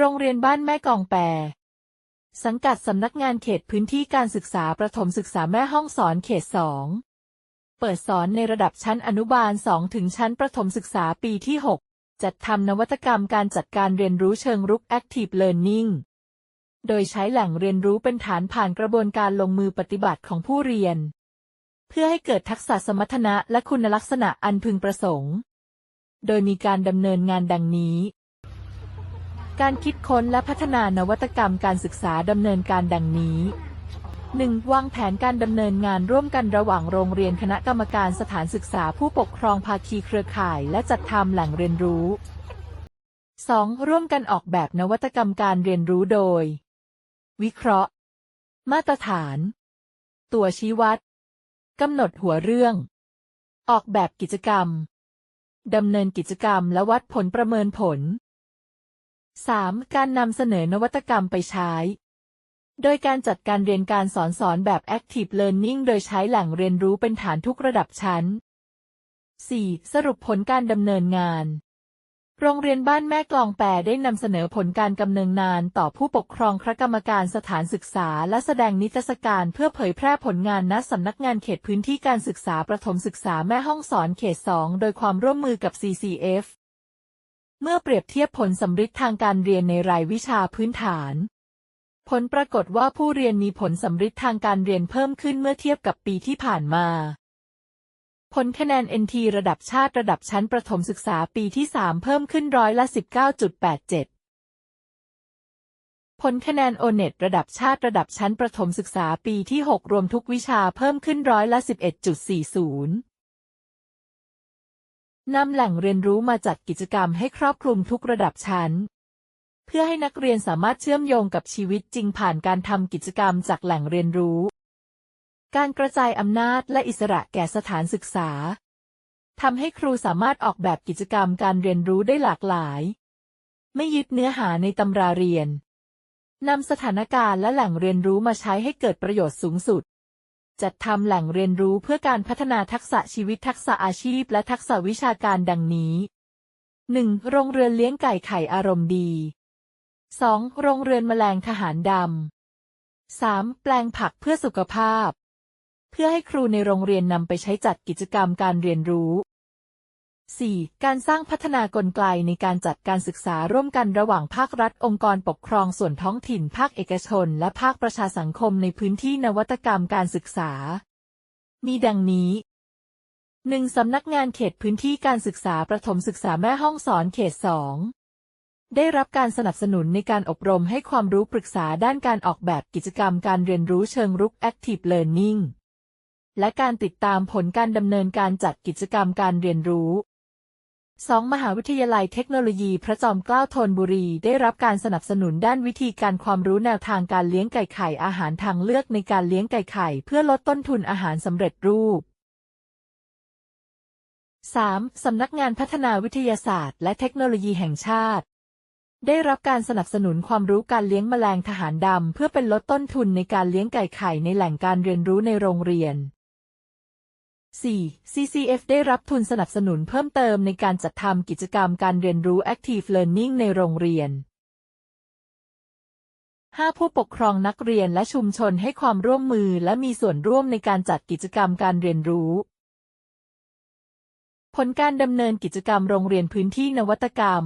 โรงเรียนบ้านแม่กองแปรสังกัดสำนักงานเขตพื้นที่การศึกษาประถมศึกษาแม่ห้องสอนเขต2เปิดสอนในระดับชั้นอนุบาล 2 ถึงชั้นประถมศึกษาปีที่ 6 จัดทำนวัตกรรมการจัดการเรียนรู้เชิงรุก Active Learning โดยใช้แหล่งเรียนรู้เป็นฐานผ่านกระบวนการลงมือปฏิบัติของผู้เรียน เพื่อให้เกิดทักษะสมรรถนะและคุณลักษณะอันพึงประสงค์ โดยมีการดำเนินงานดังนี้ การคิดค้นและพัฒนานวัตกรรมการศึกษาดำเนินการดังนี้ 1. วางแผนการดำเนินงานร่วมกันระหว่างโรงเรียนคณะกรรมการสถานศึกษาผู้ปกครองภาคีเครือข่าย และจัดทำแหล่งเรียนรู้ 2. ร่วมกันออกแบบนวัตกรรมการเรียนรู้โดย วิเคราะห์ มาตรฐาน ตัวชี้วัดกำหนดหัวเรื่อง ออกแบบกิจกรรมดำเนินกิจกรรมและวัดผลประเมินผล 3. การนำเสนอนวัตกรรมไปใช้ โดยการจัดการเรียนการสอนสอนแบบ Active Learning โดยใช้แหล่งเรียนรู้เป็นฐานทุกระดับชั้น 4. สรุปผลการดำเนินงาน โรงเรียนบ้านแม่กลองแปรได้นำเสนอผลการดำเนินงานต่อผู้ปกครองคณะกรรมการสถานศึกษา และแสดงนิทรรศการเพื่อเผยแพร่ผลงานณสำนักงานเขตพื้นที่การศึกษาประถมศึกษาแม่ห้องสอนเขต 2 โดยความร่วมมือกับ CCF เมื่อเปรียบเทียบผลสำฤทธิ์ทางการเรียนในรายวิชาพื้นฐาน ผลปรากฏว่าผู้เรียนมีผลสำฤทธิ์ทางการเรียนเพิ่มขึ้นเมื่อเทียบกับปีที่ผ่านมา ผลคะแนน NT ระดับชาติระดับชั้นประถมศึกษาปีที่ 3 เพิ่มขึ้นร้อยละ 19.87 ผลคะแนน O-NET ระดับชาติระดับชั้นประถมศึกษาปีที่ 6 รวมทุกวิชาเพิ่มขึ้นร้อยละ 11.40 นำแหล่งเรียนรู้มาจัดกิจกรรมให้ครอบคลุมทุกระดับชั้น เพื่อให้นักเรียนสามารถเชื่อมโยงกับชีวิตจริงผ่านการทำกิจกรรมจากแหล่งเรียนรู้ การกระจายอำนาจและอิสระแก่สถานศึกษาทำให้ครูสามารถออกแบบกิจกรรมการเรียนรู้ได้หลากหลาย ไม่ยึดเนื้อหาในตำราเรียนนำสถานการณ์และแหล่งเรียนรู้มาใช้ให้เกิดประโยชน์สูงสุด จัดทำแหล่งเรียนรู้เพื่อการพัฒนาทักษะชีวิตทักษะอาชีพ และทักษะวิชาการดังนี้ 1. โรงเรือนเลี้ยงไก่ไข่อารมณ์ดี 2. โรงเรือนแมลงทหารดำ 3. แปลงผักเพื่อสุขภาพ เพื่อให้ครูในโรงเรียนนำไปใช้จัดกิจกรรมการเรียนรู้ 4. การสร้างพัฒนากลไกในการจัดการศึกษาร่วมกันระหว่างภาครัฐ องค์กรปกครองส่วนท้องถิ่น ภาคเอกชน และภาคประชาสังคมในพื้นที่นวัตกรรมการศึกษา มีดังนี้ 1. สำนักงานเขตพื้นที่การศึกษาประถมศึกษาแม่ห้องสอนเขต 2 ได้รับการสนับสนุนในการอบรมให้ความรู้ปรึกษาด้านการออกแบบกิจกรรมการเรียนรู้เชิงรุก Active Learning และการติดตามผลการดำเนินการจัดกิจกรรมการเรียนรู้ 2. มหาวิทยาลัยเทคโนโลยีพระจอมเกล้าธนบุรี ได้รับการสนับสนุนด้านวิธีการความรู้แนวทางการเลี้ยงไก่ไข่อาหารทางเลือกในการเลี้ยงไก่ไข่เพื่อลดต้นทุนอาหารสำเร็จรูป 3. สำนักงานพัฒนาวิทยาศาสตร์ และเทคโนโลยีแห่งชาติ ได้รับการสนับสนุนความรู้การเลี้ยงแมลงทหารดำเพื่อเป็นลดต้นทุนในการเลี้ยงไก่ไข่ในแหล่งการเรียนรู้ในโรงเรียน 4. CCF ได้รับทุนสนับสนุนเพิ่มเติมในการจัดทำกิจกรรมการเรียนรู้ Active Learning ในโรงเรียน 5. ผู้ปกครองนักเรียนและชุมชนให้ความร่วมมือและมีส่วนร่วมในการจัดกิจกรรมการเรียนรู้ ผลการดำเนินกิจกรรมโรงเรียนพื้นที่นวัตกรรม